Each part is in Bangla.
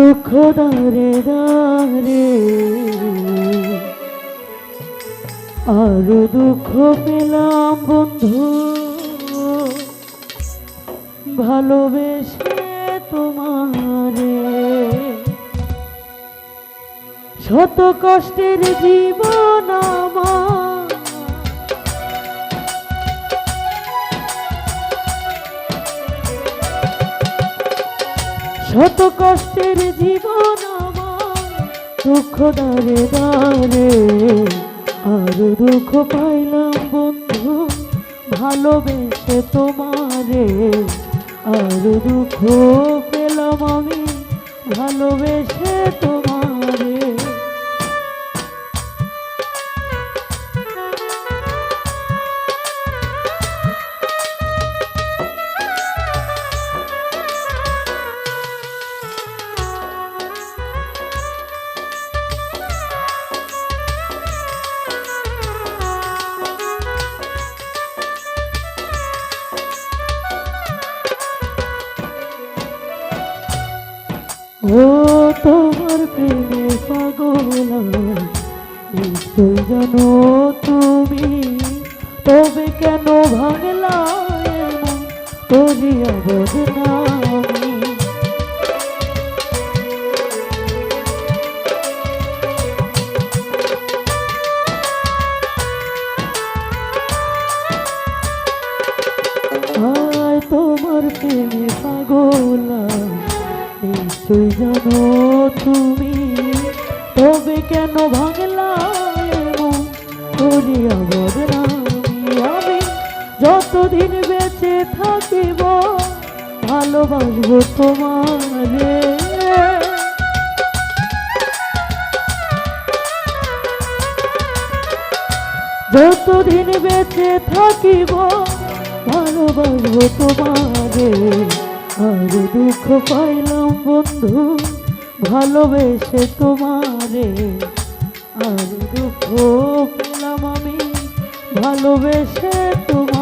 দুঃখ দারে দারে আরও দুঃখ পেলাম বন্ধু। ভালোবেসে তোমারে। শত কষ্টের জীবন আমার। শত কষ্টের জীবন দুঃখ দারে দারে আর দুঃখ পাইলাম বন্ধু, ভালোবেসে তোমারে। আর দুঃখ পেলাম আমি, ভালোবেসে তোমারে ও তোমার প্রেমে পাগল নিশ্চয় জানো তুমি? তবে কেন ভাঙলা এমন করিয়া নিশ্চয় জানো তুমি, তবে কেন ভাঙলা বদনামি আমি? যতদিন বেঁচে থাকিব, ভালোবাসবো তোমারে। যতদিন বেঁচে থাকিব, ভালোবাসবো তোমারে। আর দুঃখ পাইলাম বন্ধু ভালোবেসে তোমারে। আর দুঃখ পেলাম আমি ভালোবেসে তোমারে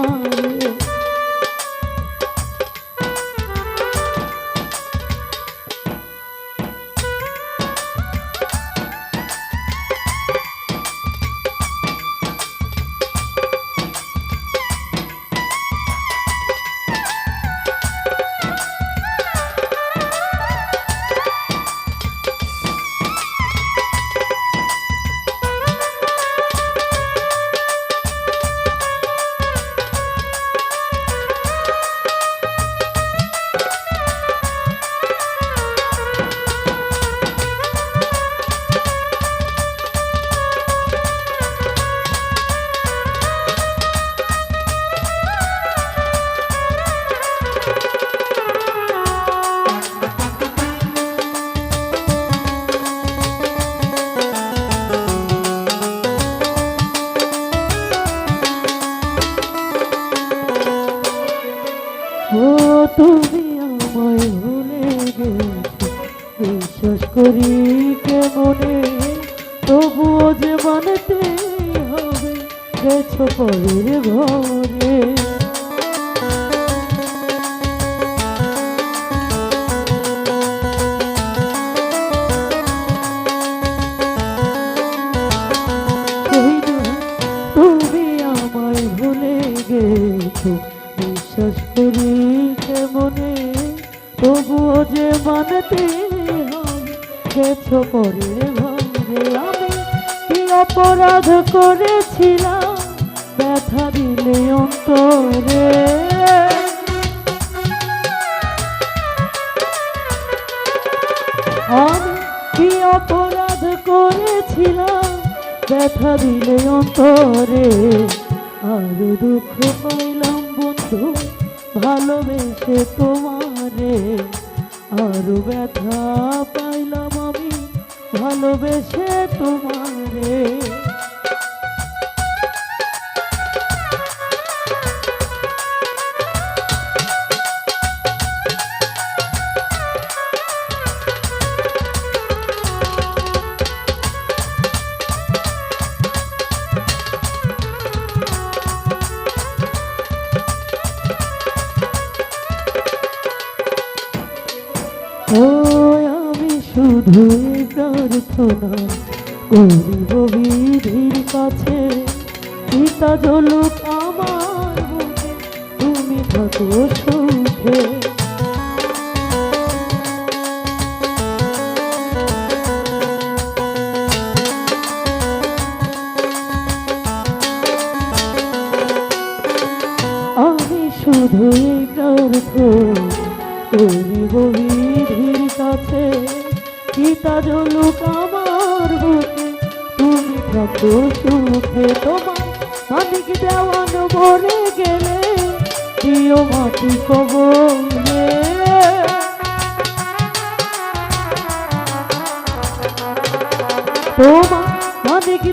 ও, তুমি আমায় ভুলে গেছো। বিশ্বাস করি কেমনে? তবুও যে মানতে হবে, গেছো পরের ঘরে হবে গেছো পরে ঘরে আমি। কি অপরাধ করেছিলাম? ব্যথা দিলে অন্তরে। আমি কি অপরাধ করেছিলাম? ব্যথা দিলে অন্তরে। আরও দুঃখ পাইলাম বন্ধু, ভালোবেসে তোমারে। আরও ব্যথা পাইলাম আমি ভালোবেসে তোমারে শুধু প্রার্থনা করিব বিধির কাছে। পিতা জলুক আমার তুমি থাকো সুখে। আমি শুধু এই প্রার্থনা করিব বিধির কাছে। সীতা ঝলুক আমার বুকে তুমি কত সুখে তোমার মানিক দেওয়ান ভরে গেলে প্রিয় মাটি কব তোমার মানিক